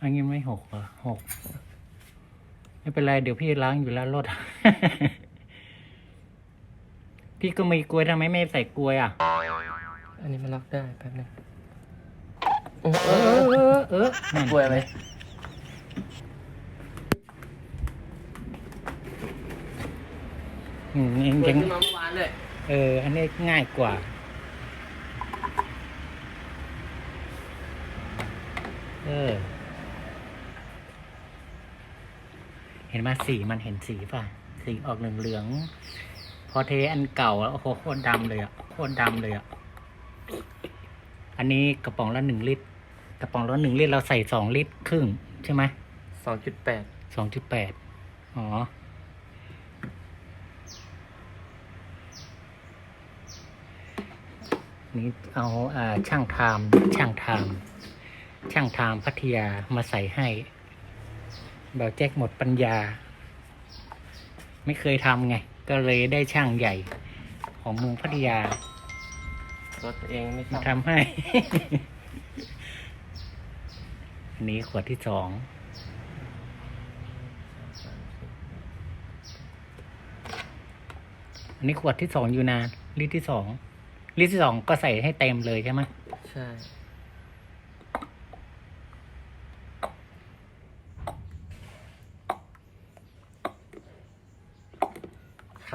อันนี้ไม่หกเหรอหกไม่เป็นไร เดี๋ยวพี่ล้างอยู่แล้วรถ พี่ก็มีกลวยทำไมไม่ใส่กลวยอะ อันนี้มันล็อกได้แป๊บนึงเออเออเออนั่นกลัวไหมอืมยังกลัวยังขึ้นมาเมื่อวานเลยเออ อันนี้ง่ายกว่า เออ เห็นไหมสีมันเห็นสีป่ะ สีออกเหลืองเหลืองๆพอเทอันเก่าแล้วโอ้โหโคตรดำเลยอะโคตรดำเลยอะ อันนี้กระป๋องละหนึ่งลิตร กระป๋องละหนึ่งลิตรเราใส่สองลิตรครึ่งใช่ไหมสองจุดแปดสองจุดแปดอ๋อนี่เอาอ่าช่างไทม์ช่างไทม์ช่างไทม์พัทยามาใส่ให้เบาแจ็คหมดปัญญา ไม่เคยทำไง ก็เลยได้ช่างใหญ่ ของเมืองพัทยา รถเองไม่มาทำทำให้ อันนี้ขวดที่สอง อันนี้ขวดที่สองอยู่นานลิตรที่สองลิตรที่สองก็ใส่ให้เต็มเลยใช่ไหม ใช่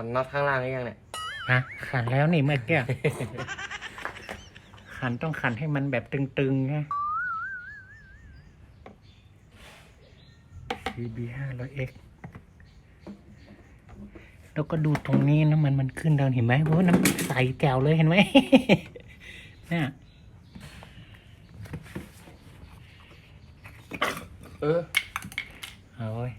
นน็อตข้างล่างหรือยังเนี่ย ฮะขันแล้วนี่เมื่อกี้ ขันต้องขันให้มันแบบตึงๆไง CB ห้าร้อย X แล้วก็ดูตรงนี้น้ำมันมันขึ้นดาวเห็นไหมโอ้น้ำใสแจ๋วเลยเห็นไหม เนี่ย เออ เอาเว้ย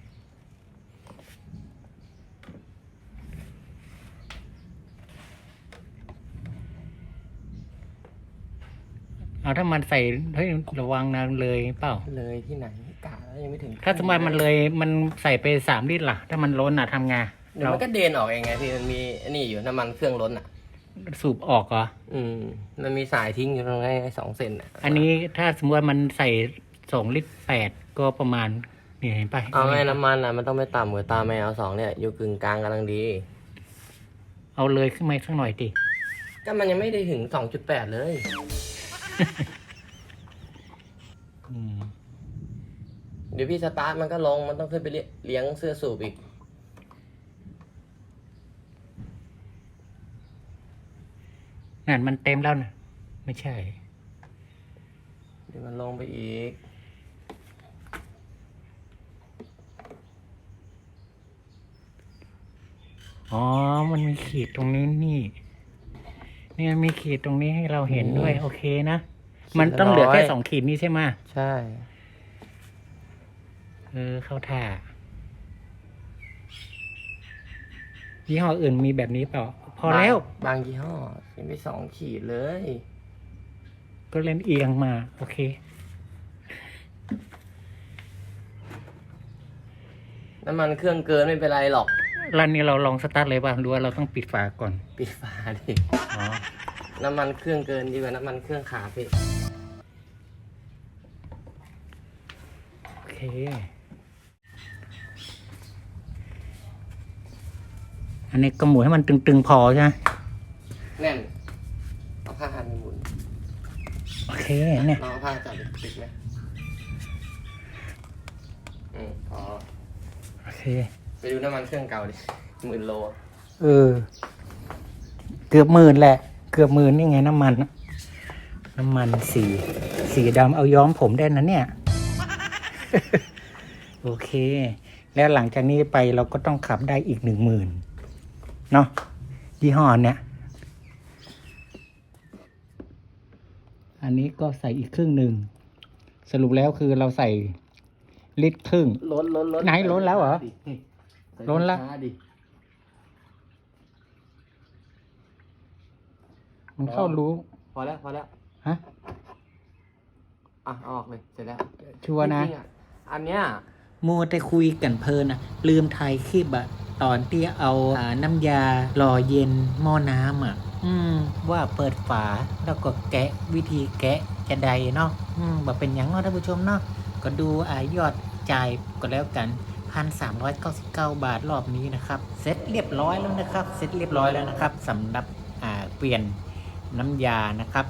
เอาถ้ามันใส่เฮ้ยระวังนะเลยเปล่า เลยที่ไหนกะแล้วยังไม่ถึงถ้าสมมติมันเลยมันใส่ไปสามลิตรล่ะ ถ้ามันล้นอะทำไงเดี๋ยวเรามันก็เดนออกเองไงพี่มันมีอันนี้อยู่น้ำมันเครื่องล้นอะ สูบออกเหรออืม มันมีสายทิ้งอยู่ตรงนี้สองเซนอะอันนี้ถ้าสมมติว่ามันใส่สองลิตรแปดก็ประมาณนี่เห็นปะเอาไงน้ำมันอะมันต้องไม่ต่ำกว่าตาแมวสองเนี่ยอยู่กึ่งกลางกำลังดี เอาเลยขึ้นมาสักหน่อยดิก็มันยังไม่ได้ถึงสองจุดแปดเลยอืม เดี๋ยวพี่สตาร์ทมันก็ลง มันต้องขึ้นไปเลี้ยเลี้ยงเสื้อสูบอีก นั่นมันเต็มแล้วนะไม่ใช่ เดี๋ยวมันลงไปอีก อ๋อ มันมีขีดตรงนี้นี่ เนี่ยมีขีดตรงนี้ให้เราเห็นด้วยอืมโอเคนะ มันต้องเหลือแค่ร้อยสองขีดนี้ใช่ไหมใช่ เออเข้าท่ายี่ห้ออื่นมีแบบนี้เปล่า พอแล้วบางบางยี่ห้อยังไม่สองขีดเลย ก็เล่นเอียงมา โอเค น้ำมันเครื่องเกินไม่เป็นไรหรอก ร้านนี้เราลองสตาร์ทเลยป่ะหรือว่าเราต้องปิดฝาก่อนปิดฝาดิอ๋อน้ำมันเครื่องเกินดีกว่าน้ำมันเครื่องขาพี่โอเค อันนี้ก็หมุนให้มันตึงๆพอใช่ไหมแน่นเอาผ้าหันไปหมุนโอเคเนี่ยลองเอาผ้าจับติดไหมอืมพอโอเค ไปดูน้ำมันเครื่องเก่าดิหมื่นโลเออ เกือบหมื่นแหละ เกือบหมื่นนี่ไงน้ำมันน่ะน้ำมันสีสีดำเอาย้อมผมได้นะเนี่ย โอเค แล้วหลังจากนี้ไปเราก็ต้องขับได้อีกหนึ่งหมื่นเนาะยี่ห้อเนี้ยอันนี้ก็ใส่อีกครึ่งหนึ่ง สรุปแล้วคือเราใส่ลิตรครึ่ง ล้นล้นล้นไหนล้นแล้วเหรอใส่ ล้นแล้วช้าดิมันเข้ารู้ พอแล้วพอแล้วฮะ อะเอาออกเลยเสร็จแล้วชัวร์นะ จริงๆอ่อันเนี้ยมัวแต่คุยกันเพลินอะลืมถ่ายคลิปอะตอนที่เอาอาน้ำยาหล่อเย็นหม้อน้ำอะอืม ว่าเปิดฝาแล้วก็แกะวิธีแกะจะใดเนาะอืมแบบเป็นหยังเนาะท่านผู้ชมเนาะก็ดูอายอดจ่ายก็แล้วกัน 1,399 บาทรอบนี้นะครับเสร็จเรียบร้อยแล้วนะครับเสร็จเรียบร้อยแล้วนะครับสำหรับเปลี่ยนน้ำยานะครับ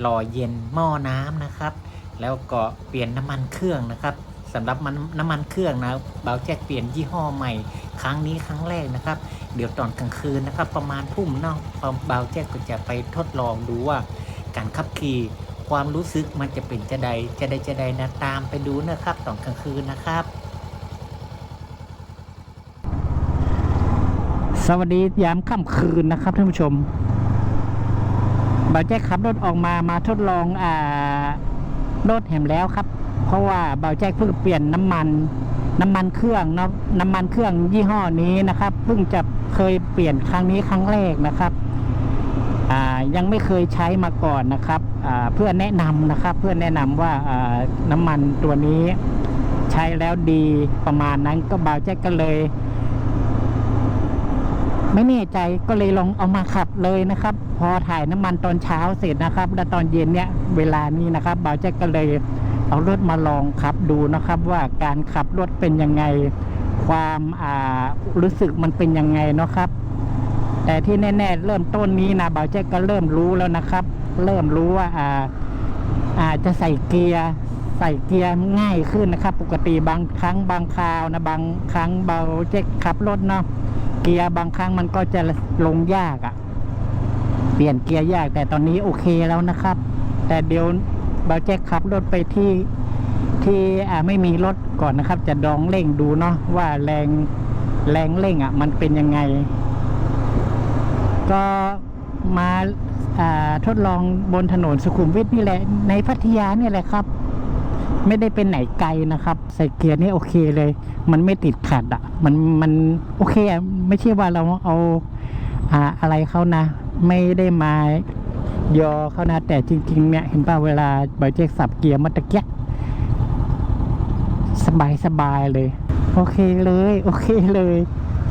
หล่อเย็นหม้อน้ำนะครับ แล้วก็เปลี่ยนน้ำมันเครื่องนะครับสำหรับมันน้ำมันเครื่องนะเบาแจ็คเปลี่ยนยี่ห้อใหม่ ครั้งนี้ครั้งแรกนะครับ เดี๋ยวตอนกลางคืนนะครับ ประมาณทุ่มเนาะเบาแจ็คก็จะไปทดลองดูว่า การขับขี่ความรู้สึกมันจะเป็นจะใดจะใดจะใดนะตามไปดูนะครับตอนกลางคืนนะครับ สวัสดียามค่ำคืนนะครับท่านผู้ชมบ่าวแจ๊คขับรถออกมามาทดลองอ่ารถแหมแล้วครับ เพราะว่าบ่าวแจ๊คเพิ่งเปลี่ยนน้ำมัน น้ำมันเครื่องเนาะน้ำมันเครื่องยี่ห้อนี้นะครับ เพิ่งจะเคยเปลี่ยนครั้งนี้ครั้งแรกนะครับอ่ายังไม่เคยใช้มาก่อนนะครับอ่าเพื่อแนะนำนะครับ เพื่อแนะนำว่าอ่าน้ำมันตัวนี้ใช้แล้วดีประมาณนั้นก็บ่าวแจ๊กก็เลย ไม่แน่ใจก็เลยลองเอามาขับเลยนะครับ พอถ่ายน้ำมันตอนเช้าเสร็จนะครับ แล้วตอนเย็นเนี่ยเวลานี้นะครับบ่าวแจ๊กก็เลยเอารถมาลองขับดูนะครับ ว่าการขับรถเป็นยังไงความอ่ารู้สึกมันเป็นยังไงเนาะครับ แต่ที่แน่ๆเริ่มต้นนี้นะบ่าวแจ๊กก็เริ่มรู้แล้วนะครับ เริ่มรู้ว่าอ่าอาจจะใส่เกียร์ใส่เกียร์ง่ายขึ้นนะครับ ปกติบางครั้งบางคราวนะบางครั้งเบาแจ๊กขับรถเนาะ เกียร์บางครั้งมันก็จะลงยากอะ่ะ เปลี่ยนเกียร์ยากแต่ตอนนี้โอเคแล้วนะครับ แต่เดี๋ยวเบาแจ๊กขับรถไปที่ที่อ่าไม่มีรถก่อนนะครับ จะดองเร่งดูเนาะว่าแรงแรงเร่งอะ่ะ มันเป็นยังไง ก็มาอ่าทดลองบนถนนสุขุมวิทนี่แหละ ในพัทยาเนี่ยแหละครับ ไม่ได้เป็นไหนไกลนะครับ ใส่เกียร์นี่โอเคเลย มันไม่ติดขัดอะ่ะ มันมันโอเคอะไม่ใช่ว่าเราเอาอ่าอะไรเขานะ ไม่ได้มายอเขานะแต่จริง ๆ เนี่ย เห็นป่ะเวลาบอยเจ็กสับเกียร์มาตะเกียะสบายสบายเลย โอเคเลย โอเคเลย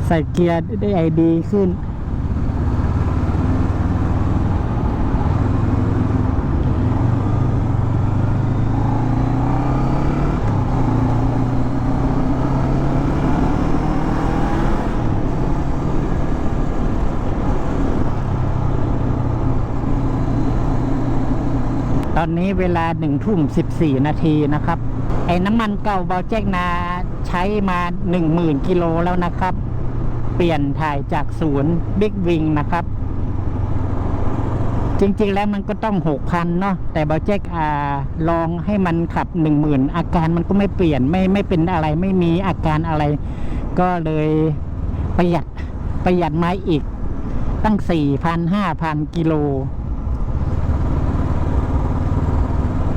ใส่เกียร์ได้ไอดีขึ้น ต อนนี้เวลาหนึ่งทุ่มสิบสี่นาทีนะครับ ไอ้น้ำมันเก่าเบาแจ๊กนาใช้มาหนึ่งหมื่นกิโลแล้วนะครับ เปลี่ยนถ่ายจากศูนย์บิ๊กวิงนะครับ จริงๆแล้วมันก็ต้องหกพันเนาะแต่เบาแจ๊กอาลองให้มันขับหนึ่งหมื่นอาการมันก็ไม่เปลี่ยนไม่ไม่เป็นอะไรไม่มีอาการอะไร ก็เลยประหยัดประหยัดไมาอีกตั้งสี่พันห้าพันกิโล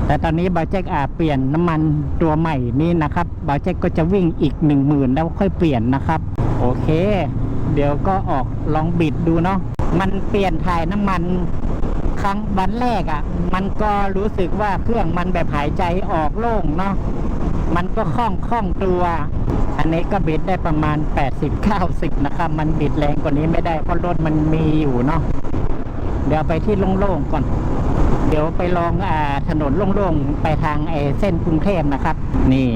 แต่ตอนนี้บาเจ็กอาเปลี่ยนน้ำมันตัวใหม่นี้นะครับบาเจ็กก็จะวิ่งอีกหนึ่งหมื่นแล้วค่อยเปลี่ยนนะครับ โอเค เดี๋ยวก็ออกลองบิดดูเนาะมันเปลี่ยนถ่ายน้ำมันครั้งวันแรกอะ่ะ มันก็รู้สึกว่าเครื่องมันแบบหายใจออกโล่งเนาะมันก็คล่องคล่องตัว อันนี้ก็บิดได้ประมาณ 80-90 นะครับ มันบิดแรงกว่านี้ไม่ได้เพราะรถมันมีอยู่เนาะเดี๋ยวไปที่โล่งๆก่อน เดี๋ยวไปลองอถนนโล่งๆ ไปทางไอเส้นกรุงเทพนะครับ นี่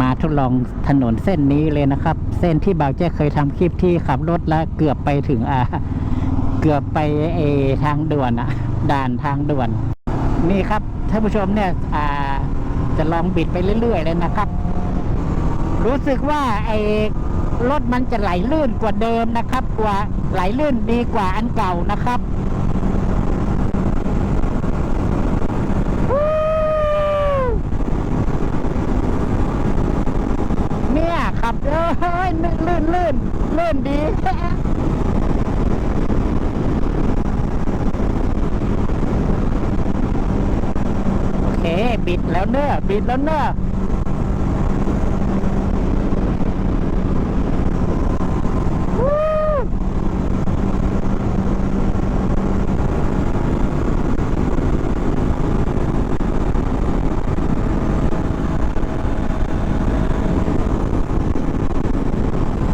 มาทดลองถนนเส้นนี้เลยนะครับ เส้นที่บ่าวแจ้เคยทำคลิปที่ขับรถแล้วเกือบไปถึงอ่าเกือบไปไอ้ทางด่วนอะด่านทางด่วน นี่ครับท่านผู้ชมเนี่ยอ่าจะลองบิดไปเรื่อย ๆ เลยนะครับ รู้สึกว่าไอรถมันจะไหลลื่นกว่าเดิมนะครับ กว่าไหลลื่นดีกว่าอันเก่านะครับ เนี่ย ขับเอ้ยลื่นลื่นลื่นลื่นดีโอเค บิดแล้วเนอะบิดแล้วเนอะวู้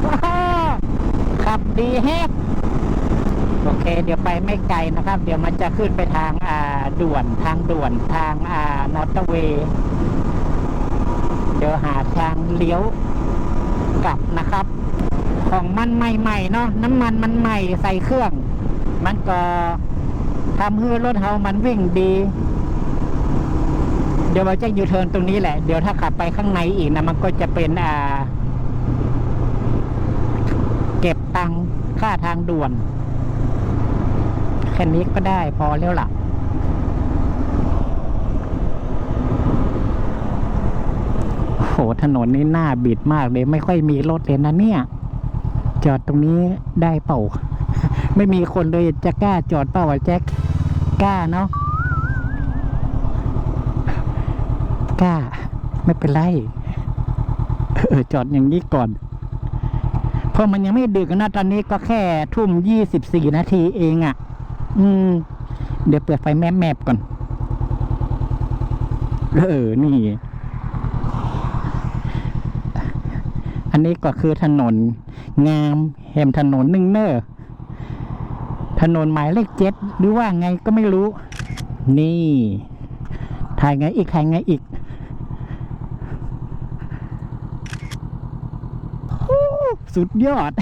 ว้าวขับดีแฮะ โอเค เดี๋ยว ไม่ไกลนะครับ เดี๋ยวมันจะขึ้นไปทางอ่าด่วนทางด่วนทางอ่ามอตอร์เวย์เดี๋ยวหาทางเลี้ยวกลับนะครับ ของมันใหม่ๆเนาะน้ำมันมันใหม่ใส่เครื่อง มันก็ทำให้รถเฮามันวิ่งดี เดี๋ยวเราจะยูเทิร์นตรงนี้แหละ เดี๋ยวถ้าขับไปข้างในอีกนะมันก็จะเป็นอ่า เก็บตังค่าทางด่วน แค่นี้ก็ได้พอแล้วล่ะโอ้โหถนนนี้หน้าบิดมากเลย ไม่ค่อยมีรถเลยนะเนี่ย จอดตรงนี้ได้เปล่า ไม่มีคนเลยจะกล้าจอดเปล่าวะแจ็คกล้าเนาะกล้า ไม่เป็นไรเออจอดอย่างนี้ก่อน เพราะมันยังไม่ดึกนะตอนนี้ก็แค่ทุ่มยี่สิบสี่นาทีเองอะ่ะ อืม เดี๋ยวเปิดไฟแมแมบก่อน เออ นี่ อันนี้ก็คือถนน งามแหมถนนหนึ่งเนอร์ถนนหมายเลขเจ็ดหรือว่าไงก็ไม่รู้ นี่ ถ่ายไงอีก ถ่ายไงอีกสุดยอด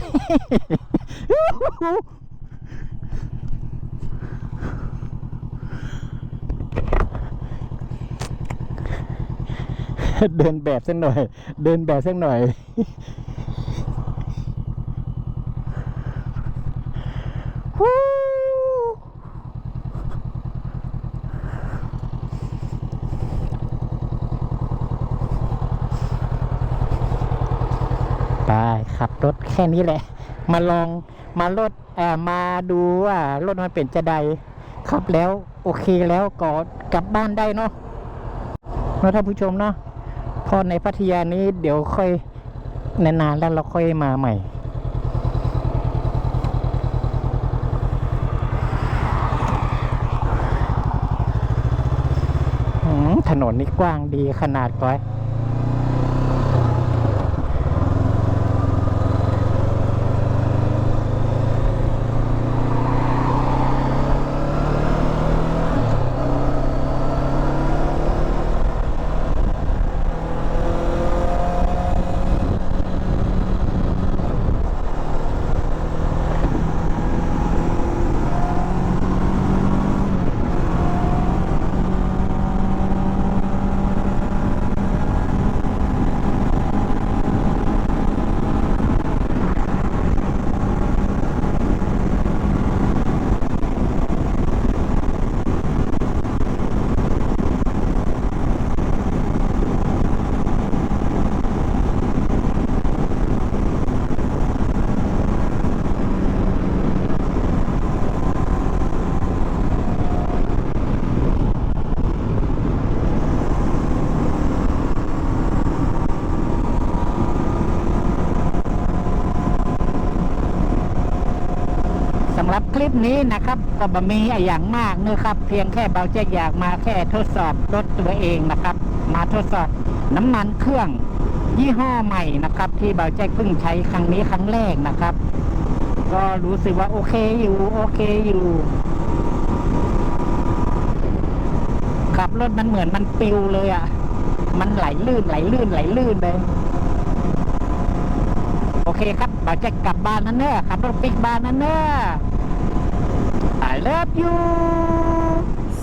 เดินแบบสักหน่อย เดินแบบสักหน่อย ไปขับรถแค่นี้แหละ มาลองมารถเอ่อมาดูว่ารถมันเป็นจะใดขับแล้ว โอเคแล้วก็กลับบ้านได้เนาะนะท่านผู้ชมเนาะ พอในพัทยานี้เดี๋ยวค่อยนานๆแล้วเราค่อยมาใหม่ ถนนนี่กว้างดีขนาดก้อย รับคลิปนี้นะครับก็บมีอย่างมากนะครับ เพียงแค่เบาแจ๊กอยากมาแค่ทดสอบรถตัวเองนะครับ มาทดสอบน้ำมันเครื่องยี่ห้อใหม่นะครับ ที่เบาแจ๊กเพิ่งใช้ครั้งนี้ครั้งแรกนะครับ ก็รู้สึกว่าโอเคอยู่โอเคอยู่ขับรถมันเหมือนมันปิวเลยอะ่ะ มันไหลลื่นไหลลื่นไหลลื่นเลย เคครับบ่าจะกลับบ้านนั่นเนอะขับรถปิกบ้านนั่นเนอะ I love you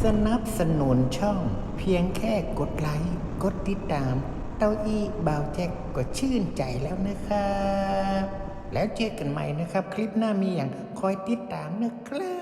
สนับสนุนช่อง เพียงแค่กดไลค์กดติดตาม เต้าอี้บ่าวแจ็คก็ชื่นใจแล้วนะครับ แล้วเจอกันใหม่นะครับ คลิปหน้ามีอย่างคอยติดตามนะครับ